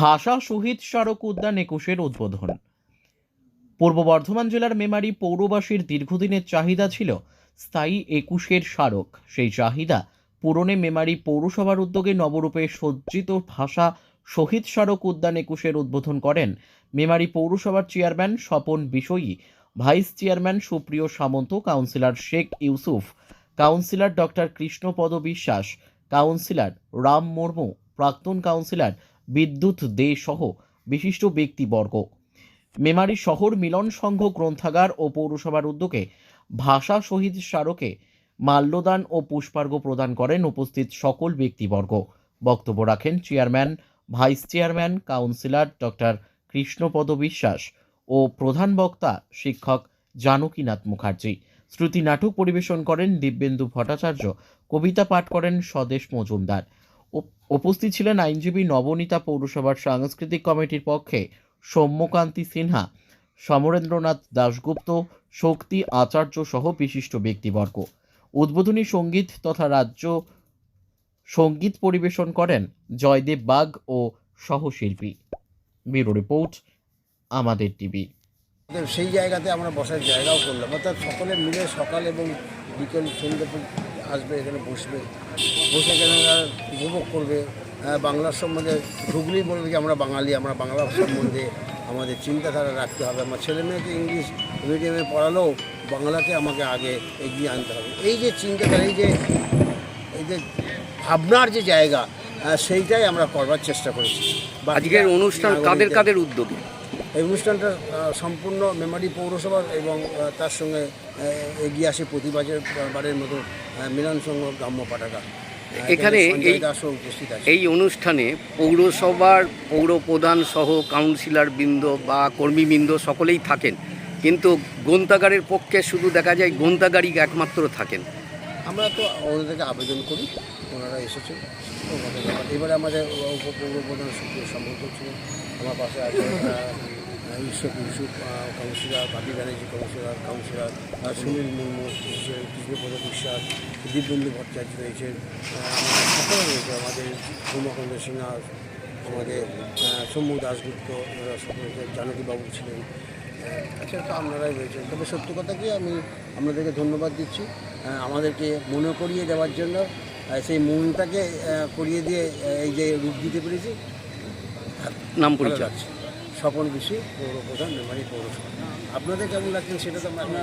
ভাষা শহীদ স্মারক উদ্যান একুশের উদ্বোধন। পূর্ব বর্ধমান জেলার মেমারি পৌরবাসীর দীর্ঘদিনের চাহিদা ছিল স্থায়ী একুশের স্মারক। সেই চাহিদা পূরণে মেমারি পৌরসভার উদ্যোগে নবরূপে সজ্জিত ভাষা শহীদ স্মারক উদ্যান একুশের উদ্বোধন করেন মেমারি পৌরসভার chairman Swapan Bishoyi vice chairman Supriya Samanta, councillor Sheikh Yusuf, councillor doctor Krishnapada Biswas, councillor Ram Murmu, প্রাক্তন কাউন্সিলর বিদ্যুৎ দে সহ বিশিষ্ট ব্যক্তিবর্গ। মেমারি শহর মিলন সংঘ গ্রন্থাগার ও পৌরসভার উদ্যোগে ভাষা শহীদ স্মারকে মাল্যদান ও পুষ্পার্ঘ্য প্রদান করেন উপস্থিত সকল ব্যক্তিবর্গ। বক্তব্য রাখেন chairman, vice chairman, councillor doctor Krishnapada Biswas ও প্রধান বক্তা শিক্ষক জানকীনাথ মুখার্জি। শ্রুতি নাটক পরিবেশন করেন দিব্যেন্দু ভট্টাচার্য। কবিতা পাঠ করেন স্বদেশ মজুমদার। উপস্থিত ছিলেন আইনজীবী নবনীতা পৌরসভার সাংস্কৃতিক কমিটির পক্ষে সৌম্যকান্তি সিনহা, সমরেন্দ্রনাথ দাশগুপ্ত, শক্তি আচার্য সহ বিশিষ্ট ব্যক্তিবর্গ। উদ্বোধনী সংগীত তথা রাজ্য সংগীত পরিবেশন করেন জয়দেব বাগ ও সহশিল্পী। ব্যুরো রিপোর্ট, আমাদের টিভি। সেই জায়গাতে আমরা বসার জায়গাও করলাম। অর্থাৎ সকলে মিলে সকাল এবং বিকেল সন্ধ্যে আসবে এখানে বসবে। বসে এখানে উপভোগ করবে। আহ, বাংলার সম্বন্ধে ঢুকলেই বলবে যে আমরা বাঙালি আমরা বাংলা সম্বন্ধে আমাদের চিন্তাধারা রাখতে হবে। আমার ছেলে মেয়েকে ইংলিশ মিডিয়ামে পড়ালেও বাংলাকে আমাকে আগে এগিয়ে আনতে হবে। এই যে চিন্তাধারা এই যে এই যে ভাবনার যে জায়গা আহ, সেইটাই আমরা করবার চেষ্টা করেছি। আজকের অনুষ্ঠান কাদের কাদের উদ্যোগে? এই অনুষ্ঠানটা সম্পূর্ণ মেমারি পৌরসভার এবং তার সঙ্গে এগিয়ে আসে প্রতিবারের বারের মতো মিলন সংঘ গ্রাম্য পাঠাগা এখানে এই- অনুষ্ঠানে পৌরসভার পৌর প্রধান সহ কাউন্সিলর বৃন্দ বা কর্মীবৃন্দ সকলেই থাকেন। কিন্তু গ্রন্থাগারের পক্ষে শুধু দেখা যায় গ্রন্থাগারই একমাত্র থাকেন। আমরা তো ওদের থেকে আবেদন করি ওনারা এসেছেন। এবারে আমাদের উপপৌর প্রধান সুপ্রিয় সম্পর্ক ছিলেন। আমার পাশে আছে Yusuf Yusuf councillor Bapi Banerjee councillor councillor Sunil Murmu Krishnapada Biswas Dibyendu Bhattacharya রয়েছেন সকলে রয়েছে আমাদের উমাকন্দ সিনহা আমাদের সৌম্য দাসগুপ্ত সকলে জানকীবাবু ছিলেন। আচ্ছা তো আপনারাই রয়েছেন। তবে সত্যি কথা কি আমি আপনাদেরকে ধন্যবাদ দিচ্ছি আমাদেরকে মনে করিয়ে দেওয়ার জন্য সেই মনটাকে করিয়ে দিয়ে এই যে রূপ দিতে পেরেছি। নাম পরিচয়। স্বপন বিশি পৌর প্রধান মেমারি পৌরসভা। আপনাদের কেমন লাগছেন সেটা তো আমরা